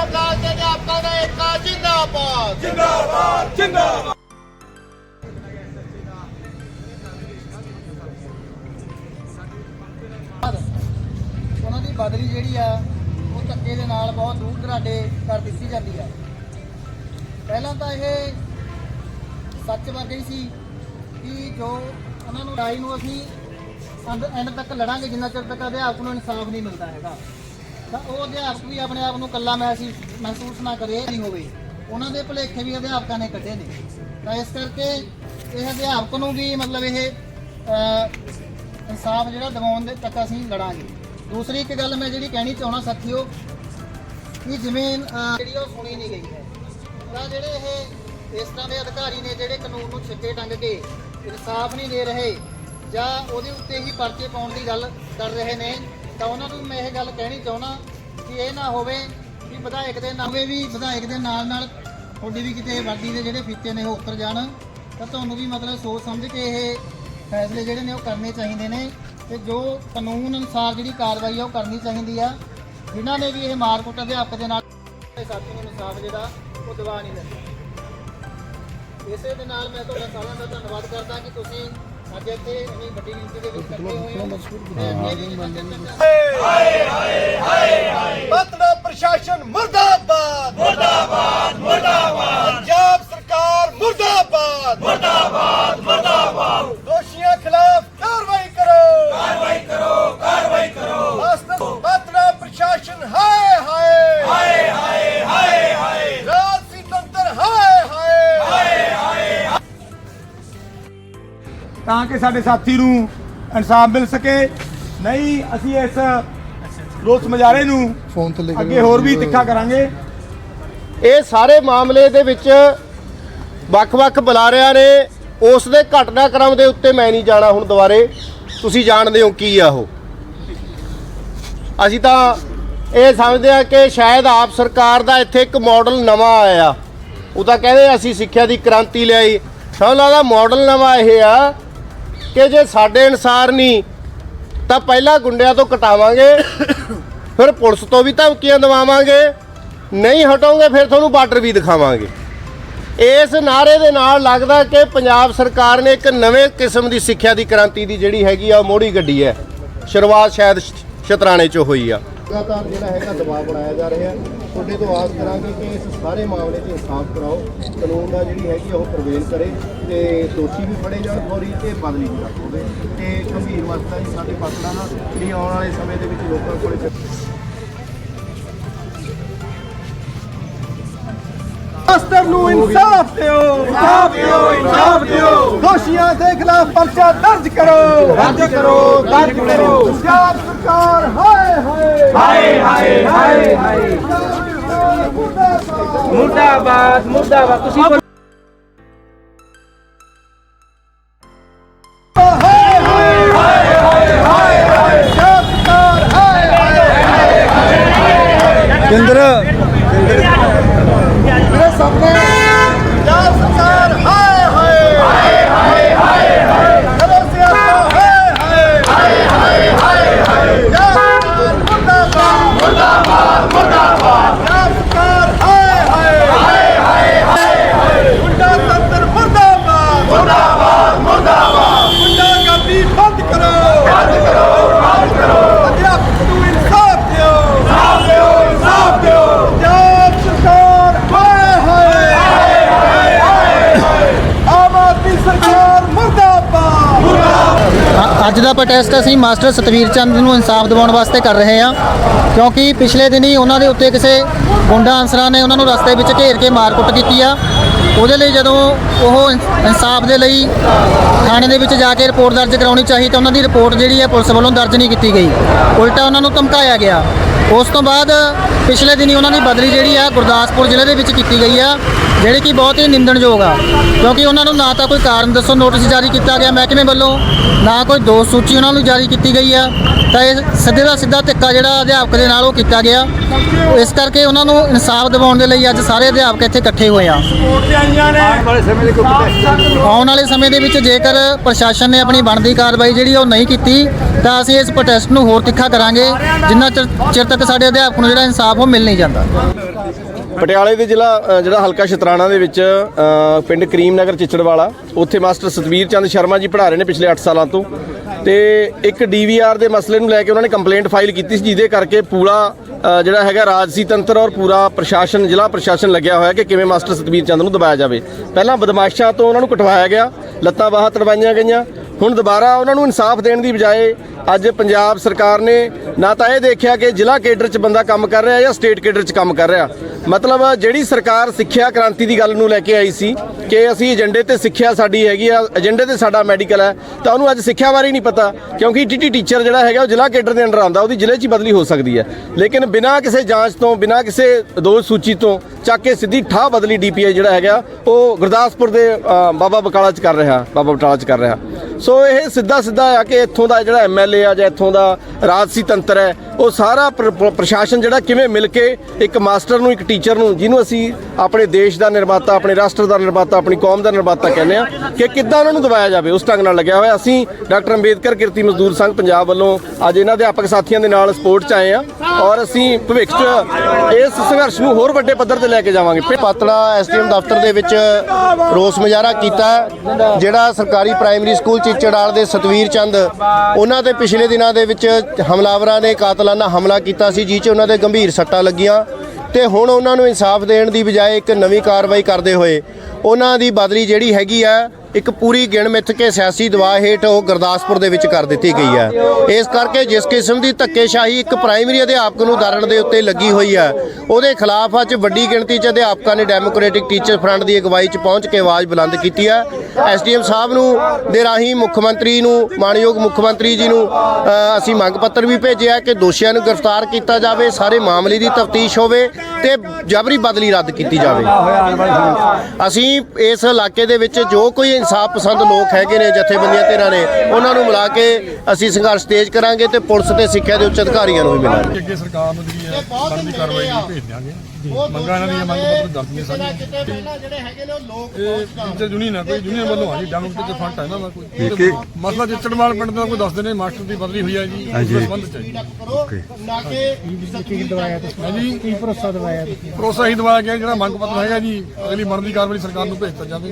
ਪੰਜਾਬ ਕਾਲ ਦੇ ਅਧਿਆਪਕਾਂ ਦਾ ਏਕਾ ਜਿੰਦਾਬਾਦ। ਜਿੰਦਾਬਾਦ ਜਿੰਦਾਬਾਦ। ਉਹਨਾਂ ਦੀ ਬਦਲੀ ਜਿਹੜੀ ਆ ਉਹ ਧੱਕੇ ਦੇ ਨਾਲ ਬਹੁਤ ਦੂਰ ਦਰਾਡੇ ਕਰ ਦਿੱਤੀ ਜਾਂਦੀ ਆ। ਪਹਿਲਾਂ ਤਾਂ ਇਹ ਸੱਚ ਵਰਗੀ ਸੀ ਕਿ ਜੋ ਉਹਨਾਂ ਨੂੰ ਰਾਈ ਨੂੰ ਅਸੀਂ ਅੰਦ ਐਂਡ ਤੱਕ ਲੜਾਂਗੇ ਜਿੰਨਾ ਚਿਰ ਤੱਕ ਅਧਿਆਪਕ ਨੂੰ ਇਨਸਾਫ ਨਹੀਂ ਮਿਲਦਾ ਹੈਗਾ। ਤਾਂ ਉਹ ਅਧਿਆਪਕ ਵੀ ਆਪਣੇ ਆਪ ਨੂੰ ਇਕੱਲਾ ਮਹਿਸੂਸ ਮਹਿਸੂਸ ਨਾ ਕਰੇ ਨਹੀਂ ਹੋਵੇ। ਉਹਨਾਂ ਦੇ ਭੁਲੇਖੇ ਵੀ ਅਧਿਆਪਕਾਂ ਨੇ ਕੱਢੇ ਨੇ। ਤਾਂ ਇਸ ਕਰਕੇ ਇਹ ਅਧਿਆਪਕ ਨੂੰ ਵੀ ਮਤਲਬ ਇਹ ਇਨਸਾਫ ਜਿਹੜਾ ਦਿਵਾਉਣ ਦੇ ਤੱਕ ਅਸੀਂ ਲੜਾਂਗੇ। ਦੂਸਰੀ ਇੱਕ ਗੱਲ ਮੈਂ ਜਿਹੜੀ ਕਹਿਣੀ ਚਾਹਣਾ ਸਾਥੀਓ, ਕਿ ਜਿਵੇਂ ਜਿਹੜੀ ਉਹ ਸੁਣੀ ਨਹੀਂ ਗਈ ਹੈ। ਤਾਂ ਜਿਹੜੇ ਇਹ, ਇਸ ਤਰ੍ਹਾਂ ਦੇ ਅਧਿਕਾਰੀ ਨੇ ਜਿਹੜੇ ਕਾਨੂੰਨ ਨੂੰ ਛਿੱਕੇ ਟੰਗ ਕੇ ਇਨਸਾਫ ਨਹੀਂ ਦੇ ਰਹੇ ਜਾਂ ਉਹਦੇ ਉੱਤੇ ਹੀ ਪਰਚੇ ਪਾਉਣ ਦੀ ਗੱਲ ਕਰ ਰਹੇ ਨੇ ਤਾਂ ਉਹਨਾਂ ਨੂੰ ਮੈਂ ਇਹ ਗੱਲ ਕਹਿਣੀ ਚਾਹੁੰਦਾ ਕਿ ਇਹ ਨਾ ਹੋਵੇ ਕਿ ਵਿਧਾਇਕ ਦੇ ਨਾਵੇਂ ਵੀ ਵਿਧਾਇਕ ਦੇ ਨਾਲ ਨਾਲ ਤੁਹਾਡੀ ਵੀ ਕਿਤੇ ਵਰਦੀ ਦੇ ਜਿਹੜੇ ਫੀਤੇ ਨੇ ਉਹ ਉੱਤਰ ਜਾਣ। ਤਾਂ ਤੁਹਾਨੂੰ ਵੀ ਮਤਲਬ ਸੋਚ ਸਮਝ ਕੇ ਇਹ ਫੈਸਲੇ ਜਿਹੜੇ ਨੇ ਉਹ ਕਰਨੇ ਚਾਹੀਦੇ ਨੇ ਤੇ ਜੋ ਕਾਨੂੰਨ ਅਨੁਸਾਰ ਜਿਹੜੀ ਕਾਰਵਾਈ ਆ ਉਹ ਕਰਨੀ ਚਾਹੀਦੀ ਆ। ਜਿਨ੍ਹਾਂ ਨੇ ਵੀ ਇਹ ਮਾਰਕੁੱਟ ਅਧਿਆਪਕ ਦੇ ਨਾਲ ਸਾਥੀ ਨੂੰ ਇਨਸਾਫ ਜਿਹੜਾ, ਉਹ ਦਿਵਾ ਨਹੀਂ ਦਿੰਦੇ ਇਸੇ ਦੇ ਨਾਲ ਮੈਂ ਤੁਹਾਡਾ ਸਾਰਿਆਂ ਦਾ ਧੰਨਵਾਦ ਕਰਦਾ ਕਿ ਤੁਸੀਂ ਅੱਜ ਇੱਥੇ ਇੰਨੀ ਵੱਡੀ ਗਿਣਤੀ ਦੇ ਵਿੱਚ ਇਕੱਠੇ ਹੋਏ ਹੋ ਵੀ ਜਿੰਨਾ ਚਿਰ ਤੱਕ ਪਤਨਾ ਪ੍ਰਸ਼ਾਸਨ ਮੁਰਦਾਬਾਦ। ਤਾਂ ਕਿ ਸਾਡੇ ਸਾਥੀ ਨੂੰ ਇਨਸਾਫ ਮਿਲ ਸਕੇ। ਨਹੀਂ ਅਸੀਂ ਇਸ ਰੋਸ ਮਜਾਰੇ ਨੂੰ ਫੋਨ ਤੇ ਅੱਗੇ ਹੋਰ ਵੀ ਤਿੱਖਾ ਕਰਾਂਗੇ। ਇਹ ਸਾਰੇ ਮਾਮਲੇ ਦੇ ਵਿੱਚ ਵੱਖ-ਵੱਖ ਬੁਲਾਰਿਆਂ ਨੇ ਉਸ ਦੇ ਘਟਨਾਕ੍ਰਮ ਦੇ ਉੱਤੇ ਮੈਂ ਨਹੀਂ ਜਾਣਾ ਹੁਣ ਦੁਬਾਰੇ। ਤੁਸੀਂ ਜਾਣਦੇ ਹੋ ਕੀ ਆ ਉਹ। ਅਸੀਂ ਤਾਂ ਇਹ ਸਮਝਦੇ ਆ ਕਿ ਸ਼ਾਇਦ ਆਪ ਸਰਕਾਰ ਦਾ ਇੱਥੇ ਇੱਕ ਮਾਡਲ ਨਵਾਂ ਆਇਆ। ਉਹ ਤਾਂ ਕਹਿੰਦੇ ਅਸੀਂ ਸਿੱਖਿਆ ਦੀ ਕ੍ਰਾਂਤੀ ਲਿਆਈ। ਸਾਨੂੰ ਲੱਗਦਾ ਮਾਡਲ ਨਵਾਂ ਇਹ ਆ ਕਿ ਜੇ ਸਾਡੇ ਅਨਸਾਰ ਨਹੀਂ, ਤਾਂ ਪਹਿਲਾਂ ਗੁੰਡਿਆਂ ਤੋਂ ਕਟਾਵਾਂਗੇ, ਫਿਰ ਪੁਲਿਸ ਤੋਂ ਵੀ ਧਮਕੀਆਂ ਦਵਾਵਾਂਗੇ, ਨਹੀਂ ਹਟੋਗੇ ਫਿਰ ਤੁਹਾਨੂੰ ਬਾਰਡਰ ਵੀ ਦਿਖਾਵਾਂਗੇ। ਇਸ ਨਾਰੇ ਦੇ ਨਾਲ ਲੱਗਦਾ ਕਿ ਪੰਜਾਬ ਸਰਕਾਰ ਨੇ ਇੱਕ ਨਵੇਂ ਕਿਸਮ ਦੀ ਸਿੱਖਿਆ ਦੀ ਕ੍ਰਾਂਤੀ ਦੀ ਜਿਹੜੀ ਹੈਗੀ ਆ, ਉਹ ਮੋੜੀ ਗੱਡੀ ਹੈ। ਸ਼ੁਰੂਆਤ ਸ਼ਾਇਦ ਸ਼ਤਰਾਣੇ ਚੋਂ ਹੋਈ ਆ। ਲਗਾਤਾਰ ਜਿਹੜਾ ਹੈਗਾ ਦਬਾਅ ਬਣਾਇਆ ਜਾ ਰਿਹਾ ਤੁਹਾਡੇ ਤੋਂ ਆਸ ਕਰਾਂਗੇ ਕਿ ਇਸ ਸਾਰੇ ਮਾਮਲੇ 'ਚ ਇਨਸਾਫ ਕਰਾਓ। ਕਾਨੂੰਨ ਦਾ ਜਿਹੜੀ ਹੈਗੀ ਉਹ ਪ੍ਰਵੇਲ ਕਰੇ ਤੇ ਦੋਸ਼ੀ ਵੀ ਫੜੇ ਜਾਣ ਫੌਰੀ ਤੇ ਬਦਲੀ ਵੀ ਹੋਵੇ ਤੇ ਗੰਭੀਰ ਮਸਲਾ ਜੀ ਸਾਡੇ ਪਤਨਾ ਦਾ ਜਿਹੜੀ ਆਉਣ ਵਾਲੇ ਸਮੇਂ ਦੇ ਵਿੱਚ ਲੋਕਾਂ ਕੋਲੇ ਮਾਸਟਰ ਨੂੰ ਇਨਸਾਫ ਦਿਓ। ਇਨਸਾਫ ਦਿਓ ਇਨਸਾਫ ਦਿਓ। ਦੋਸ਼ੀਆਂ ਦੇ ਖਿਲਾਫ ਪਰਚਾ ਦਰਜ ਕਰੋ। ਦਰਜ ਕਰੋ ਦਰਜ ਕਰੋ। ਪੰਜਾਬ ਸਰਕਾਰ ਹਾਏ ਹਾਏ। ਹਾਏ ਹਾਏ ਹਾਏ ਮੁਰਦਾਬਾਦ ਮੁਰਦਾਬਾਦ। ਤੁਸੀਂ ਅ- ਪ੍ਰੋਟੈਸਟ ਅਸੀਂ ਮਾਸਟਰ ਸਤਵੀਰ ਚੰਦ ਨੂੰ ਇਨਸਾਫ ਦਿਵਾਉਣ ਵਾਸਤੇ ਕਰ ਰਹੇ ਹਾਂ, ਕਿਉਂਕਿ ਪਿਛਲੇ ਦਿਨੀ ਉਹਨਾਂ ਦੇ ਉੱਤੇ ਕਿਸੇ ਗੁੰਡਾ ਅਨਸਰਾਂ ਨੇ ਉਹਨਾਂ ਨੂੰ ਰਸਤੇ ਵਿੱਚ ਘੇਰ ਕੇ ਮਾਰਕੁੱਟ ਕੀਤੀ ਆ। ਉਹਦੇ ਲਈ ਜਦੋਂ ਉਹ ਇਨਸਾਫ ਦੇ ਲਈ ਥਾਣੇ ਦੇ ਵਿੱਚ ਜਾ ਕੇ ਰਿਪੋਰਟ ਦਰਜ ਕਰਾਉਣੀ ਚਾਹੀ ਤਾਂ ਉਹਨਾਂ ਦੀ ਰਿਪੋਰਟ ਜਿਹੜੀ ਹੈ ਪੁਲਿਸ ਵੱਲੋਂ ਦਰਜ ਨਹੀਂ ਕੀਤੀ ਗਈ। ਉਲਟਾ ਉਹਨਾਂ ਨੂੰ ਧਮਕਾਇਆ ਗਿਆ। ਉਸ ਤੋਂ ਬਾਅਦ ਪਿਛਲੇ ਦਿਨੀ ਉਹਨਾਂ ਦੀ ਬਦਲੀ ਜਿਹੜੀ ਆ ਗੁਰਦਾਸਪੁਰ ਜ਼ਿਲ੍ਹੇ ਦੇ ਵਿੱਚ ਕੀਤੀ ਗਈ ਆ, ਜਿਹੜੀ ਕਿ ਬਹੁਤ ਹੀ ਨਿੰਦਣਯੋਗ ਆ, ਕਿਉਂਕਿ ਉਹਨਾਂ ਨੂੰ ਨਾ ਤਾਂ ਕੋਈ ਕਾਰਨ ਦੱਸੋ, ਨੋਟਿਸ ਜਾਰੀ ਕੀਤਾ ਗਿਆ ਮਹਿਕਮੇ ਵੱਲੋਂ, ਨਾ ਕੋਈ ਦੋਸ਼ ਸੂਚੀ ਉਹਨਾਂ ਨੂੰ ਜਾਰੀ ਕੀਤੀ ਗਈ ਆ, ਤਾਂ ਇਹ ਸਿੱਧੇ ਦਾ ਸਿੱਧਾ ਧੱਕਾ ਜਿਹੜਾ ਅਧਿਆਪਕ ਦੇ ਨਾਲ ਉਹ ਕੀਤਾ ਗਿਆ। ਇਸ ਕਰਕੇ ਉਹਨਾਂ ਨੂੰ ਇਨਸਾਫ ਦਿਵਾਉਣ ਦੇ ਲਈ ਅੱਜ ਸਾਰੇ ਅਧਿਆਪਕ ਇੱਥੇ ਇਕੱਠੇ ਹੋਏ ਆ। ਆਉਣ ਵਾਲੇ ਸਮੇਂ ਦੇ ਵਿੱਚ ਜੇਕਰ ਪ੍ਰਸ਼ਾਸਨ ਨੇ ਆਪਣੀ ਬਣਦੀ ਕਾਰਵਾਈ ਜਿਹੜੀ ਉਹ ਨਹੀਂ ਕੀਤੀ, ਤਾਂ ਅਸੀਂ ਇਸ ਪ੍ਰੋਟੈਸਟ ਨੂੰ ਹੋਰ ਤਿੱਖਾ ਕਰਾਂਗੇ, ਜਿੰਨਾ ਚਿਰ ਚਿਰ ਤੱਕ ਸਾਡੇ ਅਧਿਆਪਕ ਨੂੰ ਜਿਹੜਾ ਇਨਸਾਫ ਉਹ ਮਿਲ ਨਹੀਂ ਜਾਂਦਾ। ਪਟਿਆਲੇ ਦੇ ਜ਼ਿਲ੍ਹਾ ਅ, ਜਿਹੜਾ ਹਲਕਾ ਸ਼ਤਰਾਣਾ ਦੇ ਵਿੱਚ ਅ, ਪਿੰਡ ਕਰੀਮ ਨਗਰ ਚਿੱਚੜਵਾਲਾ ਉੱਥੇ ਮਾਸਟਰ ਸਤਵੀਰ ਚੰਦ ਸ਼ਰਮਾ ਜੀ ਪੜ੍ਹਾ ਰਹੇ ਨੇ ਪਿਛਲੇ 8 ਸਾਲਾਂ ਤੋਂ। ਤੇ ਇੱਕ ਡੀਵੀਆਰ ਦੇ ਮਸਲੇ ਨੂੰ ਲੈ ਕੇ ਉਹਨਾਂ ਨੇ ਕੰਪਲੇਂਟ ਫਾਈਲ ਕੀਤੀ ਸੀ ਜਿਹਦੇ ਕਰਕੇ ਪੂਰਾ ਜਿਹੜਾ ਹੈਗਾ ਰਾਜਸੀ ਤੰਤਰ ਔਰ ਪੂਰਾ ਪ੍ਰਸ਼ਾਸਨ, ਜ਼ਿਲ੍ਹਾ ਪ੍ਰਸ਼ਾਸਨ ਲੱਗਿਆ ਹੋਇਆ ਕਿ ਕਿਵੇਂ ਮਾਸਟਰ ਸਤਵੀਰ ਚੰਦ ਨੂੰ ਦਬਾਇਆ ਜਾਵੇ। ਪਹਿਲਾਂ ਬਦਮਾਸ਼ਾਂ ਤੋਂ ਉਹਨਾਂ ਨੂੰ ਕਟਵਾਇਆ ਗਿਆ, ਲੱਤਾਂ ਬਾਹਾਂ ਤੜਵਾਈਆਂ ਗਈਆਂ। ਹੁਣ ਦੁਬਾਰਾ ਉਹਨਾਂ ਨੂੰ ਇਨਸਾਫ ਦੇਣ ਦੀ ਬਜਾਏ ਅੱਜ ਪੰਜਾਬ ਸਰਕਾਰ ਨੇ ਨਾ ਤਾਂ ਇਹ ਦੇਖਿਆ ਕਿ ਜ਼ਿਲ੍ਹਾ ਕੇਡਰ 'ਚ ਬੰਦਾ ਕੰਮ ਕਰ ਰਿਹਾ ਜਾਂ ਸਟੇਟ ਕੇਡਰ 'ਚ ਕੰਮ ਕਰ ਰਿਹਾ। ਮਤਲਬ ਜਿਹੜੀ ਸਰਕਾਰ ਸਿੱਖਿਆ ਕ੍ਰਾਂਤੀ ਦੀ ਗੱਲ ਨੂੰ ਲੈ ਕੇ ਆਈ ਸੀ ਕਿ ਅਸੀਂ ਏਜੰਡੇ ਤੇ ਸਿੱਖਿਆ ਸਾਡੀ ਹੈਗੀ ਆ, ਏਜੰਡੇ ਤੇ ਸਾਡਾ ਮੈਡੀਕਲ ਹੈ, ਤਾਂ ਉਹਨੂੰ ਅੱਜ ਸਿੱਖਿਆ ਬਾਰੇ ਨਹੀਂ ਪਤਾ, ਕਿਉਂਕਿ ਟੀਟੀ ਟੀਚਰ ਜਿਹੜਾ ਹੈਗਾ ਉਹ ਜ਼ਿਲ੍ਹਾ ਕੇਡਰ ਦੇ ਅੰਡਰ ਆਉਂਦਾ, ਉਹਦੀ ਜ਼ਿਲ੍ਹੇ 'ਚ ਬਦਲੀ ਹੋ ਸਕਦੀ ਹੈ। ਲੇਕਿਨ ਬਿਨਾਂ ਕਿਸੇ ਜਾਂਚ ਤੋਂ, ਬਿਨਾਂ ਕਿਸੇ ਦੋਸ਼ ਸੂਚੀ ਤੋਂ, ਚੱਕ ਕੇ ਸਿੱਧੀ ਠਾਹ ਬਦਲੀ ਡੀਪੀਆਈ ਜਿਹੜਾ ਹੈਗਾ, ਉਹ ਗੁਰਦਾਸਪੁਰ ਦੇ ਬਾਬਾ ਬਕਾਲਾ 'ਚ ਕਰ ਰਿਹਾ, ਬਾਬਾ ਬਟਾਲਾ 'ਚ ਕਰ ਰਿਹਾ। ਸੋ ਇਹ ਸਿੱਧਾ ਸਿੱਧਾ ਆ ਕਿ ਇੱਥੋਂ ਦਾ ਜਿਹੜਾ ਐਮਐਲਏ ਆ ਜਾਂ ਇੱਥੋਂ ਦਾ ਰਾਜਸੀ ਤੰਤਰ ਹੈ, ਉਹ ਸਾਰਾ ਪ੍ਰ- ਪ੍ਰ- ਪ੍ਰਸ਼ਾਸਨ ਜਿਹੜਾ ਕਿਵੇਂ ਮਿਲ ਕੇ ਇੱਕ ਮਾਸਟਰ ਨੂੰ ਇੱਕ ਟੀਚਰ ਨੂੰ, ਜਿਹਨੂੰ ਅਸੀਂ ਆਪਣੇ ਦੇਸ਼ ਦਾ ਨਿਰਮਾਤਾ, ਆਪਣੇ ਰਾਸ਼ਟਰ ਦਾ ਨਿਰਮਾਤਾ, ਆਪਣੀ ਕੌਮ ਦਾ ਨਿਰਮਾਤਾ ਕਹਿੰਦੇ ਆ ਕਿ ਕਿੱਦਾਂ ਉਹਨਾਂ ਨੂੰ ਦਵਾਇਆ ਜਾਵੇ, ਉਸ ਢੰਗ ਨਾਲ ਲੱਗਿਆ ਹੋਇਆ। ਅਸੀਂ ਡਾਕਟਰ ਅੰਬੇਦਕਰ ਕਿਰਤੀ ਮਜ਼ਦੂਰ ਸੰਘ ਪੰਜਾਬ ਵੱਲੋਂ ਅੱਜ ਇਹਨਾਂ ਅਧਿਆਪਕ ਸਾਥੀਆਂ ਦੇ ਨਾਲ ਸਪੋਰਟ 'ਚ ਆਏ ਆ ਔਰ ਅਸੀਂ ਭਵਿੱਖ 'ਚ ਇਸ ਸੰਘਰਸ਼ ਨੂੰ ਹੋਰ ਵੱਡੇ ਪੱਧਰ ਤੇ ਲੈ ਕੇ ਜਾਵਾਂਗੇ। ਪਾਤੜਾ ਐਸਡੀਐਮ ਦਫ਼ਤਰ ਦੇ ਵਿੱਚ ਰੋਸ ਮੁਜ਼ਾਹਰਾ ਕੀਤਾ, ਜਿਹੜਾ ਸਰਕਾਰੀ ਪ੍ਰਾਇਮਰੀ ਸਕੂਲ ਚਿੱਚੜਾਲ ਦੇ ਸਤਵੀਰ ਚੰਦ, ਉਹਨਾਂ ਦੇ ਪਿਛਲੇ ਦਿਨਾਂ ਦੇ ਵਿੱਚ ਹਮਲਾਵਰਾਂ ਨੇ ਕਾਤਲਾਨਾ ਹਮਲਾ ਕੀਤਾ ਸੀ, ਜਿਹ 'ਚ ਉਹਨਾਂ ਦੇ ਗੰਭੀਰ ਸੱਟਾਂ ਲੱਗੀਆਂ। ਤੇ ਹੁਣ ਉਹਨਾਂ ਨੂੰ ਇਨਸਾਫ ਦੇਣ ਦੀ ਬਜਾਏ ਇੱਕ ਨਵੀਂ ਕਾਰਵਾਈ ਕਰਦੇ ਹੋਏ ਉਹਨਾਂ ਦੀ ਬਦਲੀ ਜਿਹੜੀ ਹੈਗੀ ਆ ਇੱਕ ਪੂਰੀ ਗਿਣ ਮਿੱਥ ਕੇ ਸਿਆਸੀ ਦਬਾਅ ਹੇਠ ਉਹ ਗੁਰਦਾਸਪੁਰ ਦੇ ਵਿੱਚ ਕਰ ਦਿੱਤੀ ਗਈ ਹੈ। ਇਸ ਕਰਕੇ ਜਿਸ ਕਿਸਮ ਦੀ ਧੱਕੇਸ਼ਾਹੀ ਇੱਕ ਪ੍ਰਾਇਮਰੀ ਅਧਿਆਪਕ ਨੂੰ ਦਰਣ ਦੇ ਉੱਤੇ ਲੱਗੀ ਹੋਈ ਹੈ, ਉਹਦੇ ਖਿਲਾਫ ਅੱਜ ਵੱਡੀ ਗਿਣਤੀ 'ਚ ਅਧਿਆਪਕਾਂ ਨੇ ਡੈਮੋਕ੍ਰੈਟਿਕ ਟੀਚਰ ਫਰੰਟ ਦੀ ਅਗਵਾਈ 'ਚ ਪਹੁੰਚ ਕੇ ਆਵਾਜ਼ ਬੁਲੰਦ ਕੀਤੀ ਹੈ। ਐਸਡੀਐਮ ਸਾਹਿਬ ਨੂੰ ਦੇ ਰਾਹੀਂ ਮੁੱਖ ਮੰਤਰੀ ਨੂੰ ਮਾਨਯੋਗ ਮੁੱਖ ਮੰਤਰੀ ਜੀ ਨੂੰ ਅਸੀਂ ਮੰਗ ਪੱਤਰ ਵੀ ਭੇਜਿਆ ਕਿ ਦੋਸ਼ੀਆਂ ਨੂੰ ਗ੍ਰਿਫਤਾਰ ਕੀਤਾ ਜਾਵੇ, ਸਾਰੇ ਮਾਮਲੇ ਦੀ ਤਫਤੀਸ਼ ਹੋਵੇ। ਤੇ ਜਬਰੀ ਬਦਲੀ ਰੱਦ ਕੀਤੀ ਜਾਵੇ। ਅਸੀਂ ਇਸ ਇਲਾਕੇ ਦੇ ਵਿੱਚ ਜੋ ਕੋਈ ਇਨਸਾਫ ਪਸੰਦ ਲੋਕ ਹੈਗੇ ਨੇ, ਜਥੇਬੰਦੀਆਂ ਧਿਰਾਂ ਨੇ, ਉਹਨਾਂ ਨੂੰ ਮਿਲਾ ਕੇ ਅਸੀਂ ਸੰਘਰਸ਼ ਤੇਜ਼ ਕਰਾਂਗੇ ਤੇ ਪੁਲਿਸ ਤੇ ਸਿੱਖਿਆ ਦੇ ਉੱਚ ਅਧਿਕਾਰੀਆਂ ਨੂੰ ਵੀ ਮਿਲਾਂਗੇ। ਅੱਗੇ ਸਰਕਾਰ ਨੂੰ ਜਿਹੜੀ ਹੈ ਬਣਦੀ ਕਾਰਵਾਈ ਭੇਜ ਦਿਆਂਗੇ ਮੰਗਾਂ ਇਹਨਾਂ ਦੀਆਂ ਮੰਗ ਪੱਤਰ ਦਰਜੀਆਂ ਸਾਰੀਆਂ। ਜਿਹੜੇ ਹੈਗੇ ਨੇ ਉਹ ਲੋਕ ਇਹ ਟੀਚਰ ਯੂਨੀਅਨ ਹੈ ਕੋਈ ਯੂਨੀਅਨ ਵੱਲੋਂ ਆ ਜੀ ਡੈਮੋਕ੍ਰੇਟਿਕ ਫਰੰਟ ਹੈ ਇਹਨਾਂ ਦਾ ਕੋਈ। ਮਸਲਾ ਜਿੱਚੜਵਾਲ ਪਿੰਡ ਦਾ ਕੋਈ ਦੱਸਦੇ ਨੇ ਮਾਸਟਰ ਦੀ ਬਦਲੀ ਹੋਈ ਹੈ ਜੀ ਉਸ ਸੰਬੰਧ ਚ ਨਾ ਕਿ ਹਾਂ ਜੀ ਕੀ ਭਰੋਸਾ ਦਵਾਇਆ ਭਰੋਸਾ ਹੀ ਦਵਾਇਆ ਗਿਆ ਜਿਹੜਾ ਮੰਗ ਪੱਤਰ ਹੈਗਾ ਜੀ ਅਗਲੀ ਬਣਦੀ ਕਾਰਵਾਈ ਸਰਕਾਰ ਨੂੰ ਭੇਜਤਾ ਜਾਵੇ।